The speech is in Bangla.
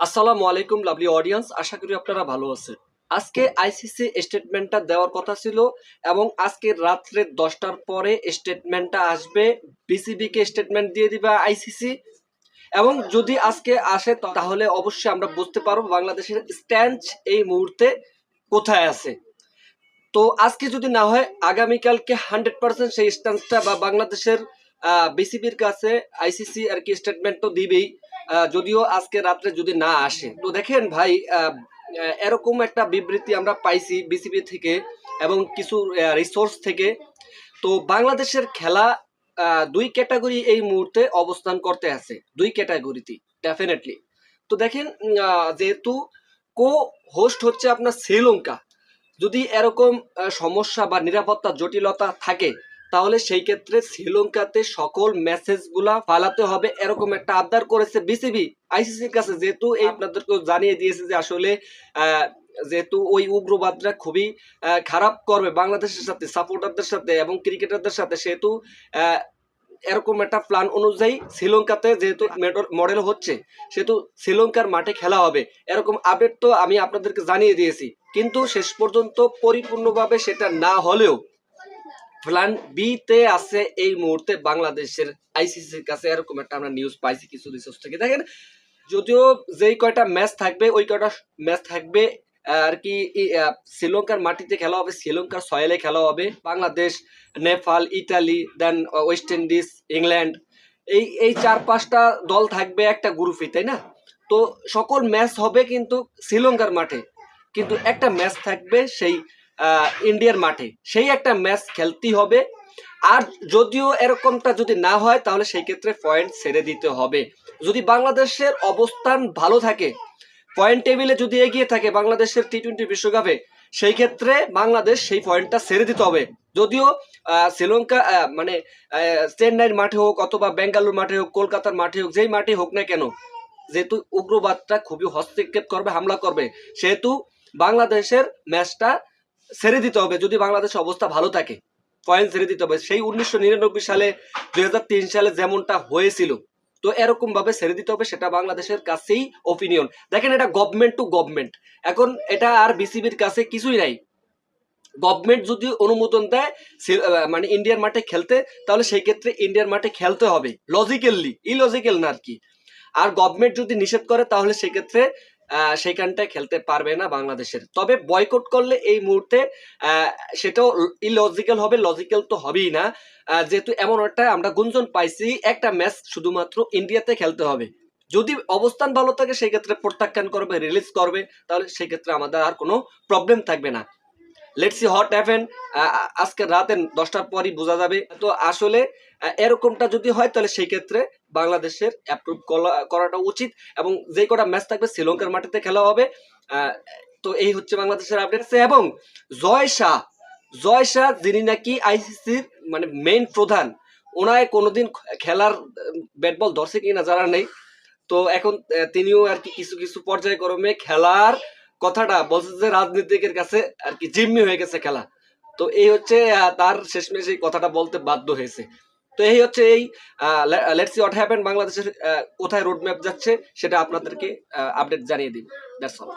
আসসালামু আলাইকুম লাভলি অডিয়েন্স আশা করি আপনারা ভালো আছেন। আজকে আইসিসি স্টেটমেন্টটা দেওয়ার কথা ছিল এবং আজকে রাত্রে দশটার পরে স্টেটমেন্টটা আসবে। বিসিবি কে স্টেটমেন্ট দিয়ে দিবে আইসিসি এবং যদি আজকে আসে, তাহলে অবশ্যই আমরা বুঝতে পারব বাংলাদেশের স্ট্যান্ড এই মুহূর্তে কোথায় আছে। তো আজকে যদি না হয়, আগামীকালকে হান্ড্রেড পার্সেন্ট সেই স্ট্যান্সটা বা বাংলাদেশের বিসিবির কাছে আইসিসি আর কি স্টেটমেন্ট তো দিবেই। যদিও আজকে রাত্রে যদি না আসে। তো দেখেন ভাই এরকম একটা বিবৃতি আমরা পাইছি বিসিবি থেকে এবং কিছু রিসোর্স থেকে। তো বাংলাদেশের খেলা দুই ক্যাটাগরি এই মুহূর্তে অবস্থান করতে আছে। দুই ক্যাটাগরিতে ডেফিনেটলি তো দেখেন যেহেতু কো হোস্ট হচ্ছে আপনার শ্রীলঙ্কা। যদি এরকম সমস্যা বা নিরাপত্তা জটিলতা থাকে তাহলে সেই ক্ষেত্রে শ্রীলঙ্কাতে সকল মেসেজগুলা ফালাতে হবে এরকম একটা আবদার করেছে বিসিবি। আইসিসির কাছে যেহেতু এই আপনাদেরকে জানিয়ে দিয়েছে যে আসলে যেহেতু ওই উগ্রবাদরা খুবই খারাপ করবে বাংলাদেশের সাথে সাপোর্টারদের সাথে এবং ক্রিকেটারদের সাথে, সেহেতু এরকম একটা প্ল্যান অনুযায়ী শ্রীলঙ্কাতে যেহেতু মডেল হচ্ছে, সেহেতু শ্রীলঙ্কার মাঠে খেলা হবে। এরকম আপডেট তো আমি আপনাদেরকে জানিয়ে দিয়েছি। কিন্তু শেষ পর্যন্ত পরিপূর্ণভাবে সেটা না হলেও প্ল্যান বি তে আছে এই মুহূর্তে বাংলাদেশের আইসিসির কাছে এরকম একটা আমরা নিউজ পাইছি কিছু রিসোর্স থেকে। দেখেন, যদিও যেই কয়টা ম্যাচ থাকবে, ওই কয়টা ম্যাচ থাকবে, আর কি শ্রীলঙ্কার মাটিতে খেলা হবে, শ্রীলঙ্কার সয়েলে খেলা হবে, Bangladesh, Nepal Italy then West Indies England এই এই চার পাঁচটা দল থাকবে একটা গ্রুপে তাই না? তো সকল ম্যাচ হবে কিন্তু শ্রীলঙ্কার মাঠে। কিন্তু একটা ম্যাচ থাকবে সেই ইন্ডিয়ার মাঠে। সেই একটা ম্যাচ খেলতেই হবে। আর যদিও এরকমটা যদি না হয়, তাহলে সেই ক্ষেত্রে পয়েন্ট ছেড়ে দিতে হবে। যদি বাংলাদেশের অবস্থান ভালো থাকে পয়েন্ট টেবিলে যদি এগিয়ে থাকে বাংলাদেশের টি টোয়েন্টি বিশ্বকাপে, সেই ক্ষেত্রে বাংলাদেশ সেই পয়েন্টটা ছেড়ে দিতে হবে। যদিও শ্রীলঙ্কা মানে চেন্নাইয়ের মাঠে হোক অথবা বেঙ্গালুর মাঠে হোক, কলকাতার মাঠে হোক, যেই মাঠে হোক না কেন, যেহেতু উগ্রবাদটা খুবই হস্তক্ষেপ করবে, হামলা করবে, সেহেতু বাংলাদেশের ম্যাচটা ছেড়ে দিতে হবে যদি বাংলাদেশের অবস্থা ভালো থাকে। পয়েন্ট ছেড়ে দিতে হবে। সেই উনিশশো নিরানব্বই সালে, দুই হাজার তিন সালে যেমনটা হয়েছিল, তো এরকম ভাবে ছেড়ে দিতে হবে, সেটা বাংলাদেশের কাছেই ওপিনিয়ন দেখেন এটা গভর্নমেন্ট টু গভর্নমেন্ট এখন এটা আর বিসিবির কাছে কিছুই নাই। গভর্নমেন্ট যদি অনুমোদন দেয় মানে ইন্ডিয়ার মাঠে খেলতে, তাহলে সেই ক্ষেত্রে ইন্ডিয়ার মাঠে খেলতে হবে। লজিক্যালি ইলজিক্যাল না আর কি। আর গভর্নমেন্ট যদি নিষেধ করে, তাহলে সেক্ষেত্রে সেইখানটায় খেলতে পারবে না বাংলাদেশের। তবে বয়কট করলে এই মুহূর্তে সেটাও ইলজিক্যাল হবে লজিক্যাল তো হবেই না। যেহেতু এমন একটা আমরা গুঞ্জন পাইছি, একটা ম্যাচ শুধুমাত্র ইন্ডিয়াতে খেলতে হবে। যদি অবস্থান ভালো থাকে সেই ক্ষেত্রে প্রত্যাখ্যান করবে রিলিজ করবে, তাহলে সেই ক্ষেত্রে আমাদের আর কোনো প্রবলেম থাকবে না। লেটস হট হ্যাভেন আজকে রাতে দশটার পরই বোঝা যাবে। তো আসলে এরকমটা যদি হয়, তাহলে সেই ক্ষেত্রে বাংলাদেশের অ্যাপ্রুভ করাটা উচিত এবং যে কটা ম্যাচ থাকবে শ্রীলঙ্কার মাটিতে খেলা হবে তো এই হচ্ছে বাংলাদেশের আপডেট এবং জয় শাহ জয় শাহ যিনি নাকি আইসিসির মানে মেইন প্রধান, ওনায় কোনোদিন খেলার ব্যাট বল ধরছে কিনা জানা নেই, তো এখন তিনিও আর কি কিছু কিছু পর্যায়ক্রমে খেলার কথাটা বলছে যে রাজনীতিকের কাছে আর কি জিম্মি হয়ে গেছে খেলা, তো এই হচ্ছে তার শেষমেশ এই কথাটা বলতে বাধ্য হয়েছে। তো এই হচ্ছে এই লেটস হোয়াট হ্যাপেন বাংলাদেশের কোথায় রোডম্যাপ যাচ্ছে সেটা আপনাদেরকে আপডেট জানিয়ে দিন দ্যাটস অল